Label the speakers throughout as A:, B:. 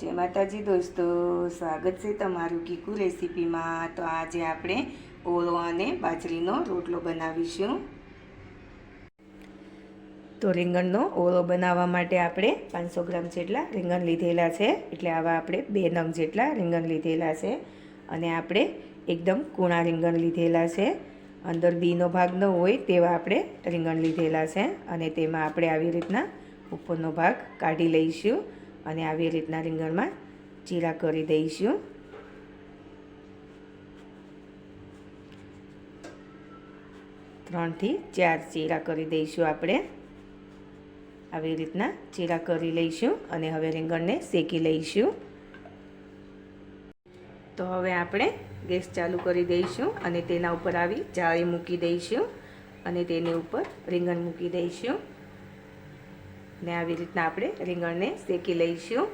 A: જય માતાજી દોસ્તો, સ્વાગત છે તમારું કીકુ રેસીપીમાં. તો આજે આપણે ઓળો અને બાજરીનો રોટલો બનાવીશું. તો રીંગણનો ઓળો બનાવવા માટે આપણે પાંચસો ગ્રામ જેટલા રીંગણ લીધેલા છે. એટલે આવા આપણે બે નંગ જેટલા રીંગણ લીધેલા છે. અને આપણે એકદમ કૂણા રીંગણ લીધેલા છે. અંદર બીનો ભાગ ન હોય તેવા આપણે રીંગણ લીધેલા છે. અને તેમાં આપણે આવી રીતના ઉપરનો ભાગ કાઢી લઈશું. અને આવી રીતના રીંગણમાં ચીરા કરી દઈશું. ત્રણથી ચાર ચીરા કરી દઈશું આપણે. આવી રીતના ચીરા કરી લઈશું અને હવે રીંગણને શેકી લઈશું. તો હવે આપણે ગેસ ચાલુ કરી દઈશું અને તેના ઉપર આવી જાળી મૂકી દઈશું અને તેની ઉપર રીંગણ મૂકી દઈશું. ને આવી રીતના આપણે રીંગણને શેકી લઈશું.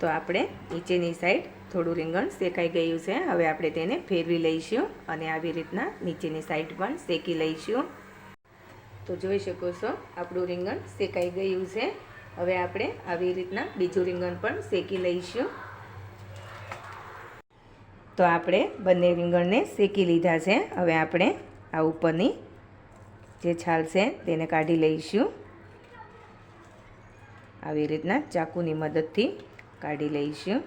A: તો આપણે નીચેની સાઈડ થોડું રીંગણ શેકાઈ ગયું છે. હવે આપણે તેને ફેરવી લઈશું અને આવી રીતના નીચેની સાઈડ પણ શેકી લઈશું. તો જોઈ શકો છો, આપણું રીંગણ શેકાઈ ગયું છે. હવે આપણે આવી રીતના બીજું રીંગણ પણ શેકી લઈશું. તો આપણે બંને રીંગણને શેકી લીધા છે. હવે આપણે આ ઉપરની જે છાલ છે તેને કાઢી લઈશું. આવી રીતના ચાકુની મદદથી કાઢી લઈશું.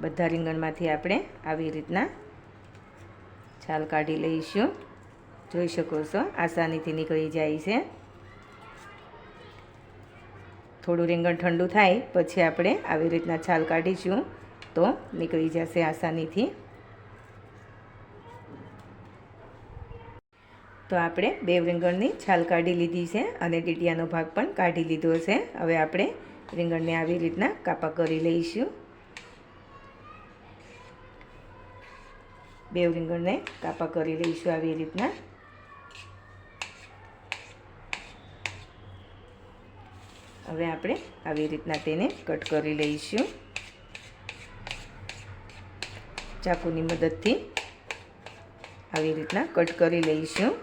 A: બધા રીંગણમાંથી આપણે આવી રીતના છાલ કાઢી લઈશું. જોઈ શકો છો, આસાનીથી નીકળી જાય છે. થોડું રીંગણ ઠંડુ થાય, પછી આપણે આવી રીતના છાલ કાઢીશું તો નીકળી જશે આસાનીથી. તો આપણે બે રીંગણની છાલ કાઢી લીધી છે અને ડીટિયાનો ભાગ પણ કાઢી લીધો છે. હવે આપણે રીંગણને આવી રીતના કાપા કરી લઈશું. બે રીંગણને કાપા કરી લઈશું આવી રીતના. હવે આપણે આવી રીતના તેને કટ કરી લઈશું. ચાકુની મદદથી આવી રીતના કટ કરી લઈશું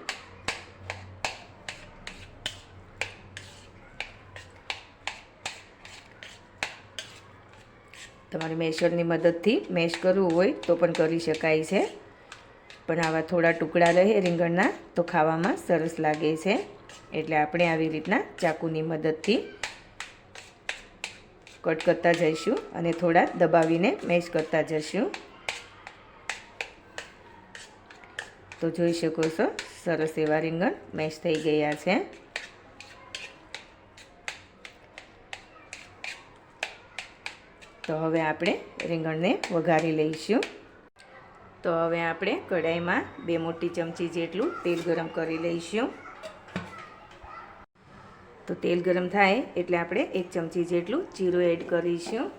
A: તમારે મેશરની મદદથી મેશ કરવું હોય તો પણ કરી શકાય છે. પણ આવા થોડા ટુકડા રહે રીંગણના તો ખાવામાં સરસ લાગે છે. એટલે આપણે આવી રીતના ચાકુની મદદથી કટ કરતા જઈશું અને થોડા દબાવીને મેશ કરતા જઈશું. તો જોઈ શકો છો, સરસ એવા રીંગણ મેશ થઈ ગયા છે. તો હવે આપણે રીંગણને વઘારી લઈશું. તો હવે આપણે કઢાઈમાં બે મોટી ચમચી જેટલું તેલ ગરમ કરી લઈશું. તો તેલ ગરમ થાય એટલે આપણે એક ચમચી જેટલું જીરું એડ કરીશું.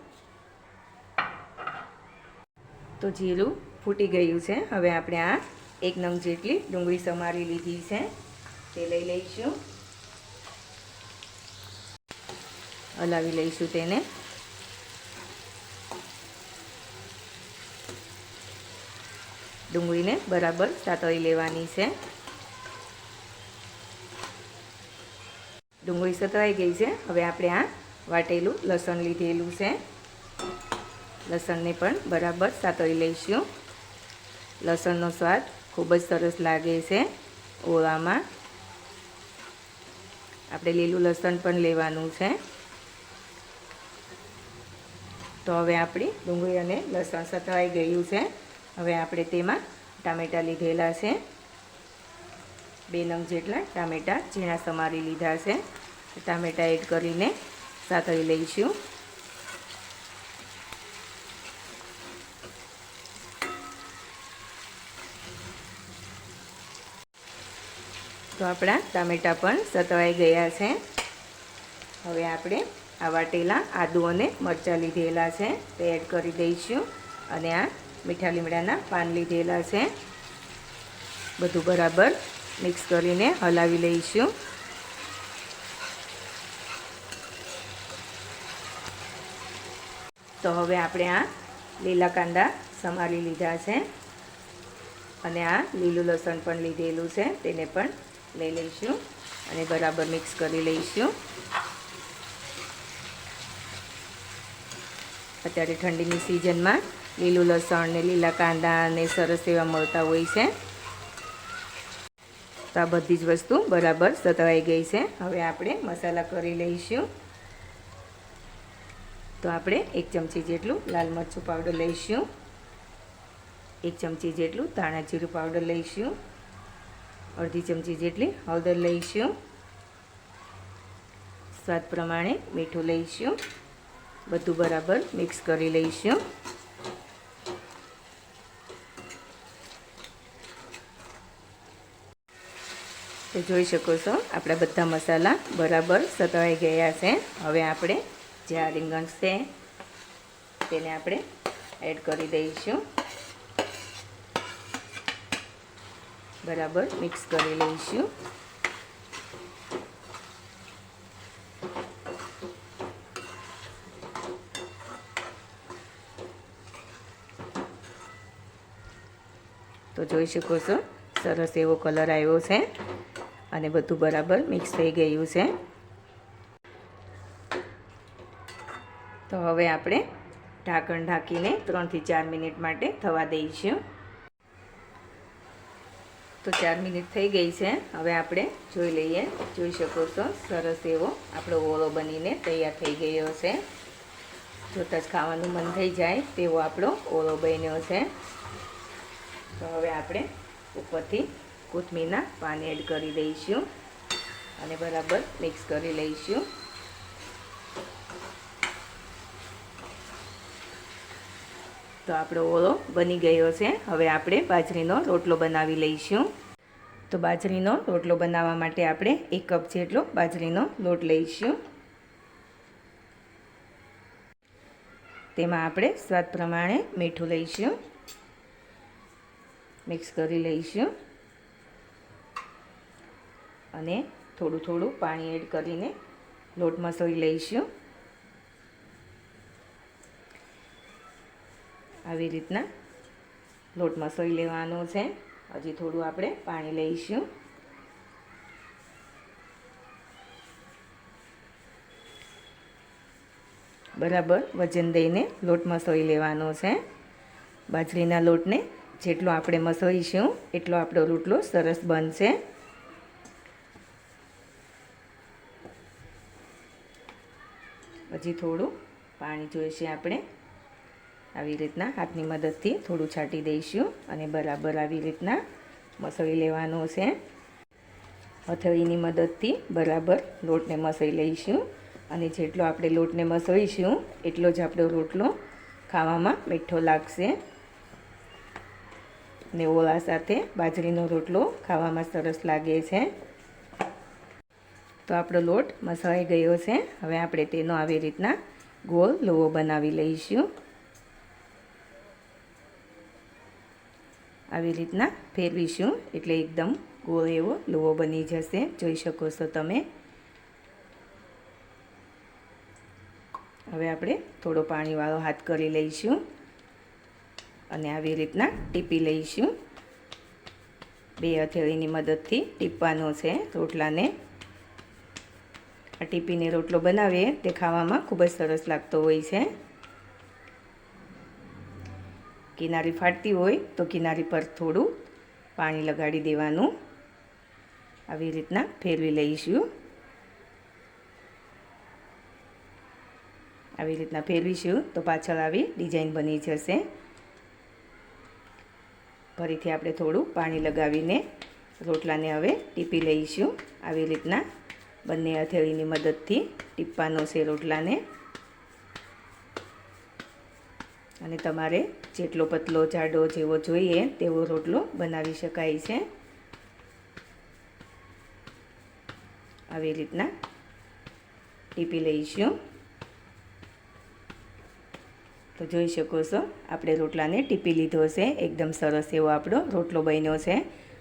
A: તો જીરું ફૂટી ગયું છે. હવે આપણે આ એક નંગ જેટલી ડુંગળી સમારી લીધી છે. તે લઈ લઈશું. હલાવી લઈશું તેને. ડુંગળીને બરાબર સાતળી લેવાની છે. ડુંગળી સતળાઈ ગઈ છે. હવે આપણે આ વાટેલું લસણ લીધેલું છે. લસણને પણ બરાબર સાતળી લઈશું. લસણનો સ્વાદ ખૂબ જ સરસ લાગે છે ઓળામાં. આપણે લીલું લસણ પણ લેવાનું છે. તો હવે આપણી ડુંગળી અને લસણ સતળાઈ ગયું છે. હવે આપણે તેમાં ટામેટાં લીધેલા છે. બે નંગ જેટલા ટામેટાં ઝીણા સમારી લીધા છે. ટામેટાં એડ કરીને સાતળી લઈશું. તો આપણા ટામેટાં પણ સતવાઈ ગયા છે. હવે આપણે આ વાટેલા આદુ અને મરચાં લીધેલા છે. તે એડ કરી દઈશું. અને આ મીઠા લીમડાના પાન લીધેલા છે. બધું બરાબર મિક્સ કરીને હલાવી લઈશું. તો હવે આપણે આ લીલા કાંદા સમારી લીધા છે. અને આ લીલું લસણ પણ લીધેલું છે, તેને પણ લઈ લઈશું અને બરાબર મિક્સ કરી લઈશું. અત્યારે ઠંડીની સિઝનમાં લીલું લસણ ને લીલા કાંદા અને સરસ એવા મળતા હોય છે. તો આ બધી જ વસ્તુ બરાબર સતવાઈ ગઈ છે. હવે આપણે મસાલા કરી લઈશું. તો આપણે એક ચમચી જેટલું લાલ મરચું પાવડર લઈશું. એક ચમચી જેટલું ધાણા જીરું પાવડર લઈશું. અડધી ચમચી જેટલી હળદર લઈશું. સ્વાદ પ્રમાણે મીઠું લઈશું. બધું બરાબર મિક્સ કરી લઈશું. તો જોઈ શકો છો, આપણા બધા મસાલા બરાબર સતવાઈ ગયા છે. હવે આપણે જે આ રીંગણ છે, તેને આપણે એડ કરી દઈશું. બરાબર મિક્સ કરી લઈશું. તો જોઈ શકો છો, સરસ એવો કલર આવ્યો છે. અને બધું બરાબર મિક્સ થઈ ગયું છે. તો હવે આપણે ઢાંકણ ઢાંકીને ત્રણથી ચાર મિનિટ માટે થવા દઈશું. તો ચાર મિનિટ થઈ ગઈ છે. હવે આપણે જોઈ લઈએ. જોઈ શકો છો, સરસ એવો આપણો ઓળો બનીને તૈયાર થઈ ગયો છે. જોતાં જ ખાવાનું મન થઈ જાય તેવો આપણો ઓળો બન્યો છે. તો હવે આપણે ઉપરથી કોથમીરના પાન એડ કરી દઈશું. અને બરાબર મિક્સ કરી લઈશું. તો આપણો ઓળો બની ગયો છે. હવે આપણે બાજરીનો રોટલો બનાવી લઈશું. તો બાજરીનો રોટલો બનાવવા માટે આપણે એક કપ જેટલો બાજરીનો લોટ લઈશું. તેમાં આપણે સ્વાદ પ્રમાણે મીઠું લઈશું. મિક્સ કરી લઈશું. અને થોડું થોડું પાણી એડ કરીને લોટ મસળી લઈશું. આવી રીતના લોટ મસળી લેવાનો છે. હજી થોડું આપણે પાણી લઈશું. બરાબર વજન દઈને લોટ મસળી લેવાનો છે. બાજરીના લોટને જેટલો આપણે મસળીશું એટલો આપણો રોટલો સરસ બનશે. હજી થોડું પાણી જોઈશે આપણે. આવી રીતના હાથની મદદથી થોડું છાંટી દઈશું અને બરાબર આવી રીતના મસળી લેવાનો છે હથેળીની મદદથી બરાબર લોટને મસળી લઈશું અને જેટલો આપણે લોટને મસળીશું, એટલો જ આપણો રોટલો ખાવામાં મીઠો લાગશે. ને ઓળા સાથે બાજરીનો રોટલો ખાવામાં સરસ લાગે છે. તો આપણો લોટ મસળાઈ ગયો છે. હવે આપણે તેનો આવી રીતના ગોળ લોવો બનાવી લઈશું. આવી રીતના ફેરવીશું એટલે એકદમ ગોળ એવો લોવો બની જશે. જોઈ શકો છો તમે. હવે આપણે થોડો પાણીવાળો હાથ કરી લઈશું અને આવી રીતના ટીપી લઈશું. બે હથેળીની મદદથી ટીપવાનો છે રોટલાને. આ ટીપીને રોટલો બનાવીએ. તે ખાવામાં ખૂબ જ સરસ લાગતો હોય છે. કિનારી ફાટતી હોય તો કિનારી પર થોડું પાણી લગાડી દેવાનું. આવી રીતના ફેરવી લઈશું. આવી રીતના ફેરવીશું તો પાછળ આવી ડિઝાઇન બની જશે. ફરીથી આપણે થોડું પાણી લગાવીને રોટલાને હવે ટીપી લઈશું. આવી રીતના બંને હથેળીની મદદથી ટીપવાનો છે રોટલાને અને તમારે જેટલો પતલો જાડો જેવો જોઈએ તેવો રોટલો બનાવી શકાય છે. આવી રીતના ટીપી લઈશું. તો જોઈ શકો છો, આપણે રોટલાને ટીપી લીધો છે. એકદમ સરસ એવો આપણો રોટલો બન્યો છે.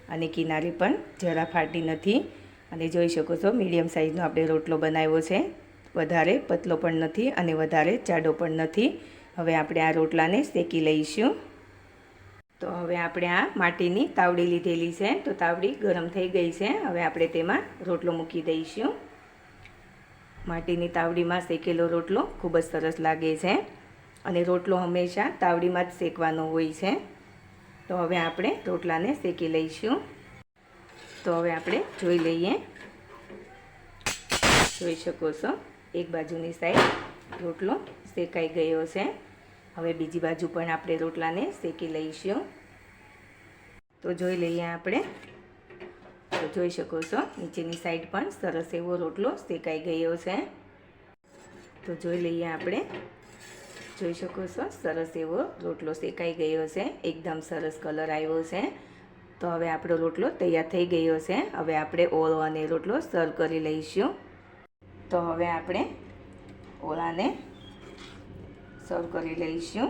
A: અને કિનારી પણ જરા ફાટી નથી. અને જોઈ શકો છો, મીડિયમ સાઇઝનો આપણે રોટલો બનાવ્યો છે. વધારે પતલો પણ નથી અને વધારે જાડો પણ નથી. હવે આપણે આ રોટલાને શેકી લઈશું. તો હવે આપણે આ માટીની તાવડી લીધેલી છે, તો તાવડી ગરમ થઈ ગઈ છે. હવે આપણે તેમાં રોટલો મૂકી દઈશું. માટીની તાવડીમાં શેકેલો રોટલો ખૂબ જ સરસ લાગે છે અને રોટલો હંમેશા તાવડીમાં જ શેકવાનો હોય છે. તો હવે આપણે રોટલાને શેકી લઈશું. તો હવે આપણે જોઈ લઈએ. જોઈ શકો છો, એક બાજુની સાઈડ રોટલો શેકાઈ ગયો છે. હવે બીજી બાજુ પણ આપણે રોટલાને શેકી લઈશું. તો જોઈ લઈએ આપણે. જોઈ શકો છો, નીચેની સાઈડ પણ સરસ એવો રોટલો શેકાઈ ગયો છે. તો જોઈ લઈએ આપણે. જોઈ શકો છો, સરસ એવો રોટલો શેકાઈ ગયો છે. એકદમ સરસ કલર આવ્યો છે. તો હવે આપણો રોટલો તૈયાર થઈ ગયો છે. હવે આપણે ઓળો અને રોટલો સર્વ કરી લઈશું. તો હવે આપણે ઓળાને સર્વ કરી લઈશું.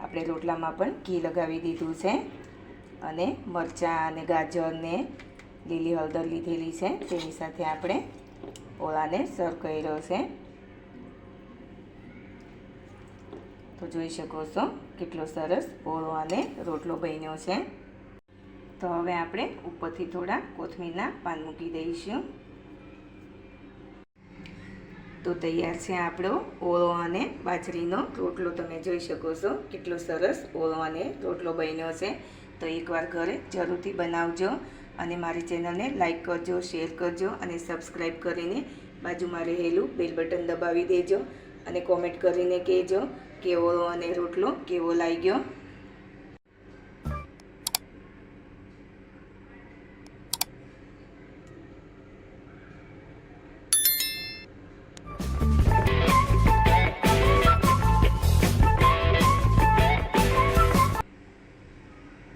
A: આપણે રોટલામાં પણ ઘી લગાવી દીધું છે અને મરચાં અને ગાજરને લીલી હળદર લીધેલી છે. તેની સાથે આપણે ઓળાને સર્વ કર્યો છે. તો જોઈ શકો છો કેટલો સરસ ઓળો અને રોટલો બન્યો છે. તો હવે આપણે ઉપરથી થોડા કોથમીરના પાન મૂકી દઈશું. તો તૈયાર છે આપણો ઓળો અને બાજરીનો રોટલો. તમે જોઈ શકો છો કેટલો સરસ ઓળો અને રોટલો બન્યો છે. તો એકવાર ઘરે જરૂરથી બનાવજો અને મારી ચેનલને લાઈક કરજો, શેર કરજો અને સબસ્ક્રાઈબ કરીને બાજુમાં રહેલું બેલ બટન દબાવી દેજો અને કોમેન્ટ કરીને કહેજો કે અને રોટલો કેવો લાગ્યો.